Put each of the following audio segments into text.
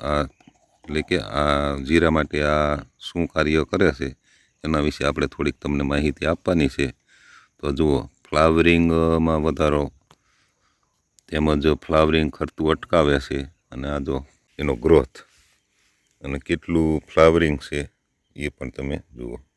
આ એટલે કે આ જીરા માટે આ શું કાર્ય કરે છે, એના વિશે આપણે થોડીક તમને માહિતી આપવાની છે. તો જુઓ, ફ્લાવરિંગમાં વધારો, તેમજ ફ્લાવરિંગ ખરતું અટકાવે છે, અને આ જો એનો ગ્રોથ, અને કેટલું ફ્લાવરિંગ છે, એ પણ તમે જુઓ.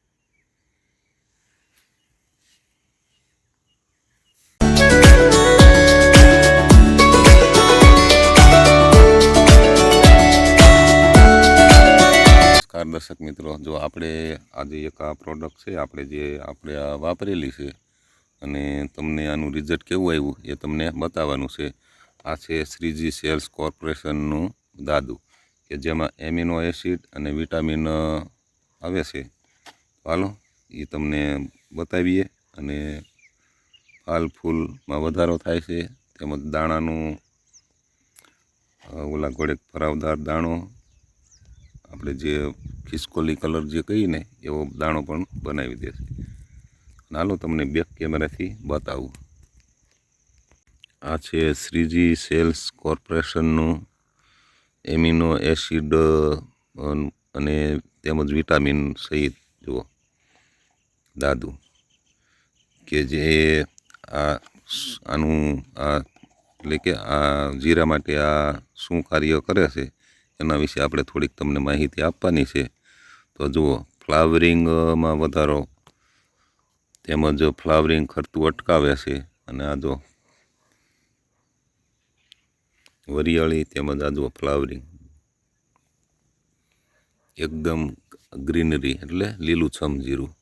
દર્શક મિત્રો, જો આપણે આજે એક આ પ્રોડક્ટ છે, આપણે જે આપણે આ વાપરેલી છે અને તમને આનું રિઝલ્ટ કેવું આવ્યું એ તમને બતાવવાનું છે. આ છે શ્રીજી સેલ્સ કોર્પોરેશનનું દાદુ, કે જેમાં એમિનો એસિડ અને વિટામિન આવે છે. હાલો એ તમને બતાવીએ અને ફાલ ફૂલમાં વધારો થાય છે, તેમજ દાણાનું ઓલા ઘોડે ભરાવદાર દાણો, આપણે જે ખિસકોલી કલર જે કહીએ ને એવો દાણો પણ બનાવી દેશે અને હાલો તમને બેક કેમેરાથી બતાવું. આ છે શ્રીજી સેલ્સ કોર્પોરેશનનું એમિનો એસિડ, અને તેમજ વિટામિન સહિત, જુઓ દાદુ કે જે આ આનું, આ, એટલે કે આ જીરા માટે આ શું કાર્ય કરે છે, એના વિશે આપણે થોડીક તમને માહિતી આપવાની છે. તો જુઓ ફ્લાવરિંગમાં વધારો. તેમજ ફ્લાવરિંગ ખર્ચું અટકાવે છે. અને આ જો વરિયાળી તેમજ આ જુઓ ફ્લાવરિંગ. એકદમ ગ્રીનરી એટલે લીલુંછમ જીરું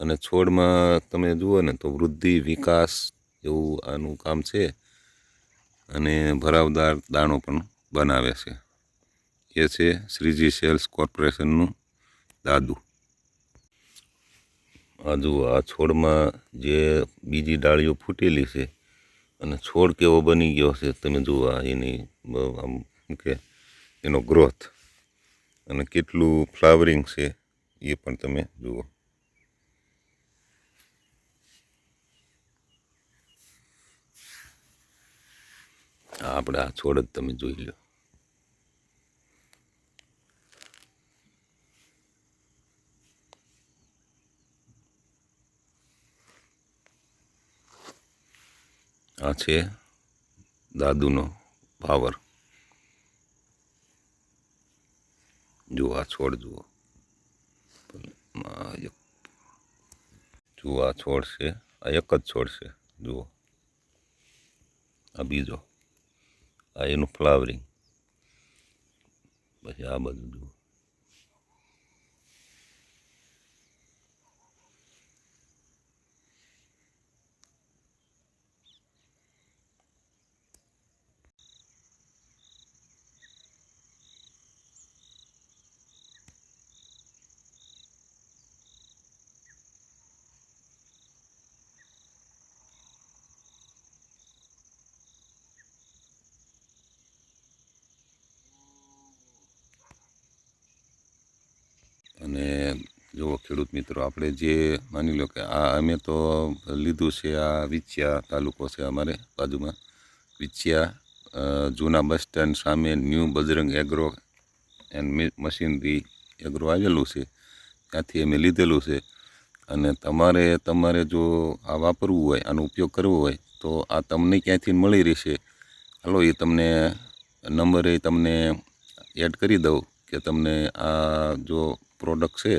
અને છોડમાં તમે જુઓ ને તો વૃદ્ધિ, વિકાસ એવું આનું કામ છે. અને ભરાવદાર દાણો પણ બનાવે છે. એ છે શ્રીજી સેલ્સ કોર્પોરેશનનું દાદુ આ આ છોડમાં જે બીજી ડાળીઓ ફૂટેલી છે અને છોડ કેવો બની ગયો છે તમે જુઓ આ એની, આમ કે એનો ગ્રોથ અને કેટલું ફ્લાવરિંગ છે એ પણ તમે જુઓ. આપણે આ છોડ જ તમે જોઈ લો. આ છે દાદુનો પાવર. જુઓ, આ છોડ જુઓ. જુઓ, આ છોડ છે. આ એક જ છોડ છે. જુઓ. આ બીજો. આ એનું ફ્લાવરિંગ પછી આ બધું જુઓ અને જુઓ ખેડૂત મિત્રો, આપણે જે માની લો કે આ અમે તો લીધું છે, આ વિછિયા તાલુકો છે અમારે બાજુમાં. વિછિયા જૂના બસ સ્ટેન્ડ સામે new Bajrang agro and machinery agro આવેલું છે. ત્યાંથી અમે લીધેલું છે. અને તમારે તમારે જો આ વાપરવું હોય, આનો ઉપયોગ કરવો હોય, તો આ તમને ક્યાંથી મળી રહેશે? હાલો, એ તમને નંબર એ તમને એડ કરી દઉં કે તમને આ જો પ્રોડક્ટ છે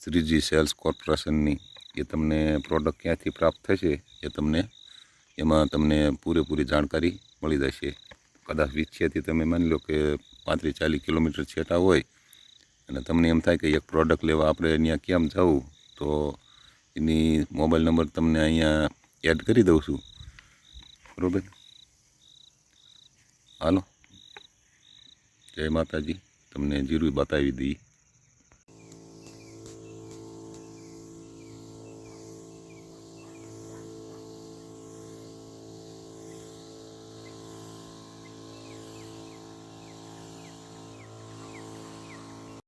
શ્રીજી સેલ્સ કોર્પોરેશનની એ તમને પ્રોડક્ટ ક્યાંથી પ્રાપ્ત થશે એ તમને એમાં તમને પૂરેપૂરી જાણકારી મળી જશે કદાચ વિછિયાથી તમે માની લો કે પાંત્રીસ ચાલીસ કિલોમીટર છેટા હોય અને તમને એમ થાય કે એક પ્રોડક્ટ લેવા આપણે અહીંયા કેમ જવું તો એની મોબાઈલ નંબર તમને અહીંયા એડ કરી દઉં છું. બરાબર? હાલો. જય માતાજી. તમને જીરું બતાવી દઈએ